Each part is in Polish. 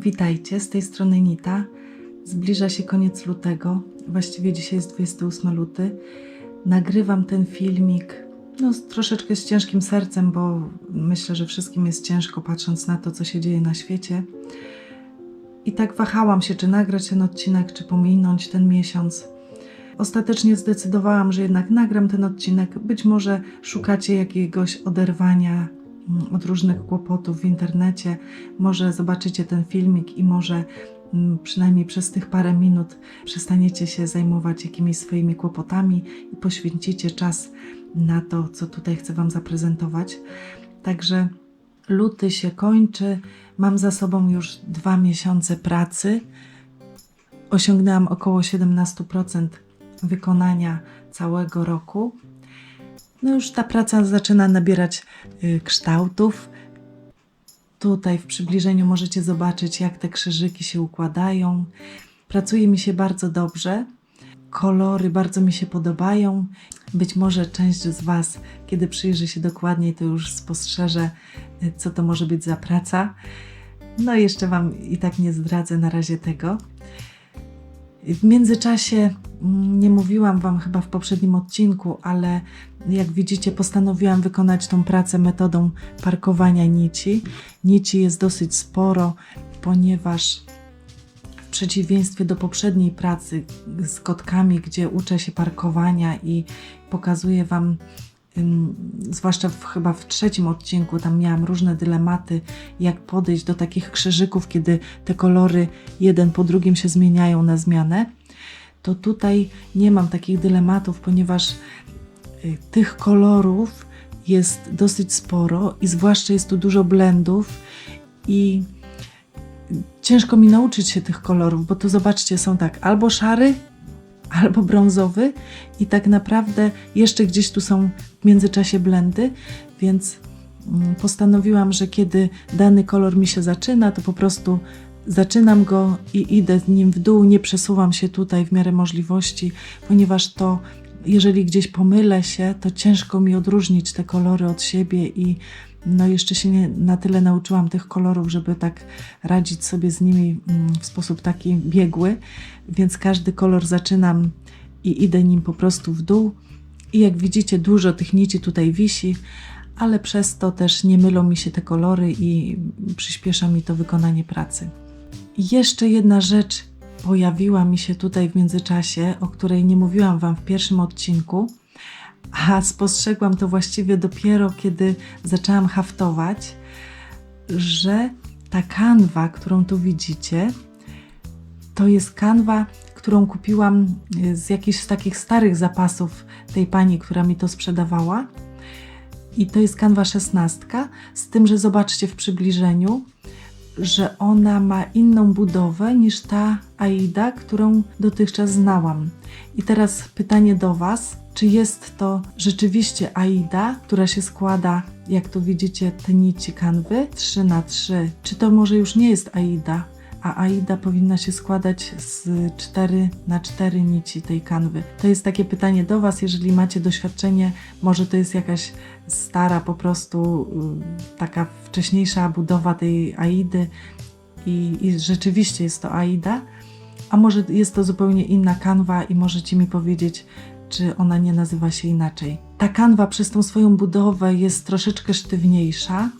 Witajcie, z tej strony Nita. Zbliża się koniec lutego, właściwie dzisiaj jest 28 luty. Nagrywam ten filmik no, troszeczkę z ciężkim sercem, bo myślę, że wszystkim jest ciężko patrząc na to, co się dzieje na świecie. I tak wahałam się, czy nagrać ten odcinek, czy pominąć ten miesiąc. Ostatecznie zdecydowałam, że jednak nagram ten odcinek. Być może szukacie jakiegoś oderwania od różnych kłopotów w internecie. Może zobaczycie ten filmik i może mm, przynajmniej przez tych parę minut przestaniecie się zajmować jakimiś swoimi kłopotami i poświęcicie czas na to, co tutaj chcę Wam zaprezentować. Także luty się kończy. Mam za sobą już dwa miesiące pracy. Osiągnęłam około 17% wykonania całego roku. No już ta praca zaczyna nabierać y, kształtów. Tutaj w przybliżeniu możecie zobaczyć, jak te krzyżyki się układają. Pracuje mi się bardzo dobrze. Kolory bardzo mi się podobają. Być może część z Was, kiedy przyjrzy się dokładniej, to już spostrzeże, y, co to może być za praca. No jeszcze Wam i tak nie zdradzę na razie tego. W międzyczasie mm, nie mówiłam Wam chyba w poprzednim odcinku, ale jak widzicie, postanowiłam wykonać tą pracę metodą parkowania nici. Nici jest dosyć sporo, ponieważ w przeciwieństwie do poprzedniej pracy z kotkami, gdzie uczę się parkowania i pokazuję Wam, zwłaszcza w, chyba w trzecim odcinku, tam miałam różne dylematy, jak podejść do takich krzyżyków, kiedy te kolory jeden po drugim się zmieniają na zmianę. To tutaj nie mam takich dylematów, ponieważ y, tych kolorów jest dosyć sporo i zwłaszcza jest tu dużo blendów i ciężko mi nauczyć się tych kolorów, bo tu zobaczcie, są tak albo szary, albo brązowy i tak naprawdę jeszcze gdzieś tu są w międzyczasie blendy, więc mm, postanowiłam, że kiedy dany kolor mi się zaczyna, to po prostu zaczynam go i idę z nim w dół, nie przesuwam się tutaj w miarę możliwości, ponieważ to jeżeli gdzieś pomylę się, to ciężko mi odróżnić te kolory od siebie i no jeszcze się nie na tyle nauczyłam tych kolorów, żeby tak radzić sobie z nimi mm, w sposób taki biegły, więc każdy kolor zaczynam i idę nim po prostu w dół. I jak widzicie, dużo tych nici tutaj wisi, ale przez to też nie mylą mi się te kolory i przyspiesza mi to wykonanie pracy. Jeszcze jedna rzecz pojawiła mi się tutaj w międzyczasie, o której nie mówiłam Wam w pierwszym odcinku, a spostrzegłam to właściwie dopiero, kiedy zaczęłam haftować, że ta kanwa, którą tu widzicie, to jest kanwa, którą kupiłam z jakichś takich starych zapasów tej pani, która mi to sprzedawała. I to jest kanwa 16, z tym, że zobaczcie w przybliżeniu, że ona ma inną budowę niż ta Aida, którą dotychczas znałam. I teraz pytanie do Was, czy jest to rzeczywiście Aida, która się składa, jak tu widzicie, te nici kanwy 3 na 3 Czy to może już nie jest Aida, a Aida powinna się składać z 4 na 4 nici tej kanwy? To jest takie pytanie do Was, jeżeli macie doświadczenie, może to jest jakaś stara po prostu y, taka wcześniejsza budowa tej Aidy i, i rzeczywiście jest to Aida, a może jest to zupełnie inna kanwa i możecie mi powiedzieć, czy ona nie nazywa się inaczej. Ta kanwa przez tą swoją budowę jest troszeczkę sztywniejsza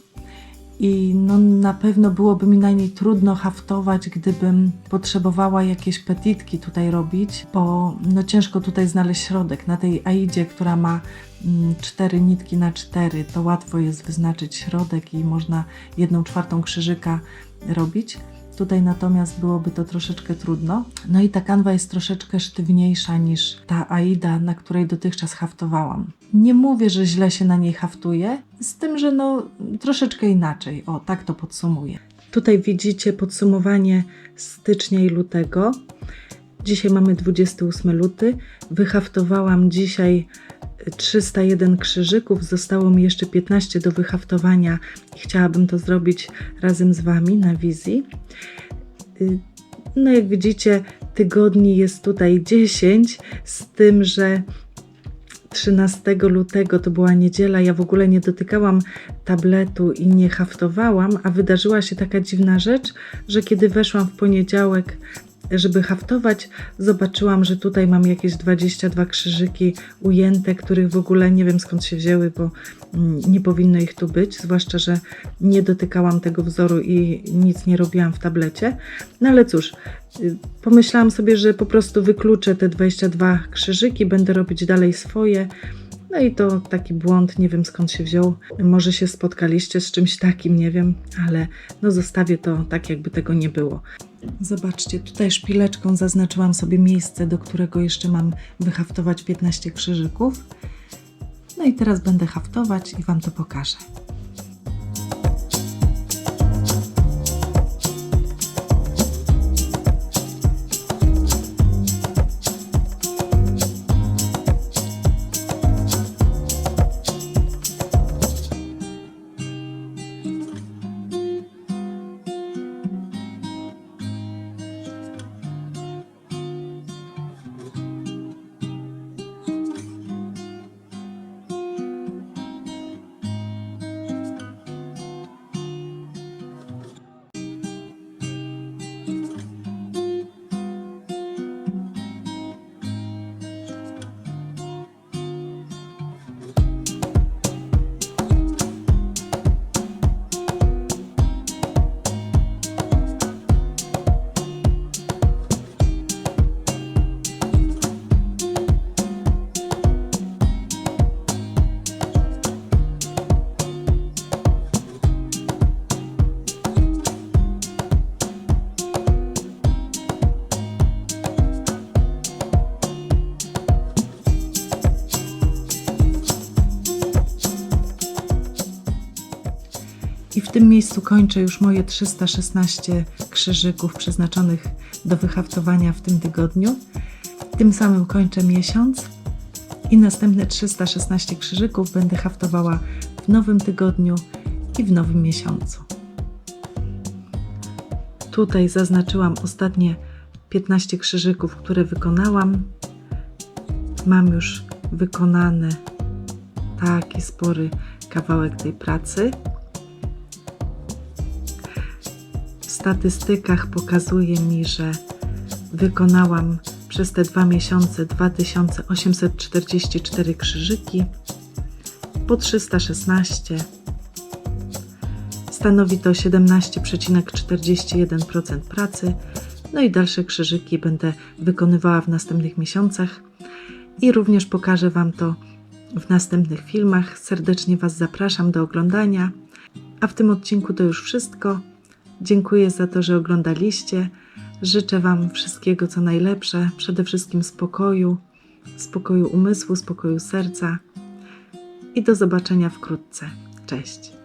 i no, na pewno byłoby mi na niej trudno haftować, gdybym potrzebowała jakieś petitki tutaj robić, bo no, ciężko tutaj znaleźć środek. Na tej Aidzie, która ma mm, cztery nitki na cztery, to łatwo jest wyznaczyć środek i można jedną czwartą krzyżyka robić. Tutaj natomiast byłoby to troszeczkę trudno. No i ta kanwa jest troszeczkę sztywniejsza niż ta Aida, na której dotychczas haftowałam. Nie mówię, że źle się na niej haftuje, z tym, że no troszeczkę inaczej. O, tak to podsumuję. Tutaj widzicie podsumowanie stycznia i lutego. Dzisiaj mamy 28 luty. Wyhaftowałam dzisiaj 301 krzyżyków, zostało mi jeszcze 15 do wyhaftowania i chciałabym to zrobić razem z Wami na wizji. Y, no jak widzicie, tygodni jest tutaj 10, z tym, że 13 lutego, to była niedziela, ja w ogóle nie dotykałam tabletu i nie haftowałam, a wydarzyła się taka dziwna rzecz, że kiedy weszłam w poniedziałek, żeby haftować, zobaczyłam, że tutaj mam jakieś 22 krzyżyki ujęte, których w ogóle nie wiem skąd się wzięły, bo mm, nie powinno ich tu być, zwłaszcza, że nie dotykałam tego wzoru i nic nie robiłam w tablecie. No ale cóż, y, pomyślałam sobie, że po prostu wykluczę te 22 krzyżyki, będę robić dalej swoje. No i to taki błąd, nie wiem skąd się wziął. Może się spotkaliście z czymś takim, nie wiem, ale no zostawię to tak, jakby tego nie było. Zobaczcie, tutaj szpileczką zaznaczyłam sobie miejsce, do którego jeszcze mam wyhaftować 15 krzyżyków. No i teraz będę haftować i Wam to pokażę. I w tym miejscu kończę już moje 316 krzyżyków przeznaczonych do wyhaftowania w tym tygodniu. Tym samym kończę miesiąc i następne 316 krzyżyków będę haftowała w nowym tygodniu i w nowym miesiącu. Tutaj zaznaczyłam ostatnie 15 krzyżyków, które wykonałam. Mam już wykonany taki spory kawałek tej pracy. Statystykach pokazuje mi, że wykonałam przez te dwa miesiące 2844 krzyżyki po 316. Stanowi to 17,41% pracy. No i dalsze krzyżyki będę wykonywała w następnych miesiącach i również pokażę Wam to w następnych filmach. Serdecznie Was zapraszam do oglądania. A w tym odcinku to już wszystko. Dziękuję za to, że oglądaliście. Życzę Wam wszystkiego, co najlepsze, przede wszystkim spokoju, spokoju umysłu, spokoju serca i do zobaczenia wkrótce. Cześć.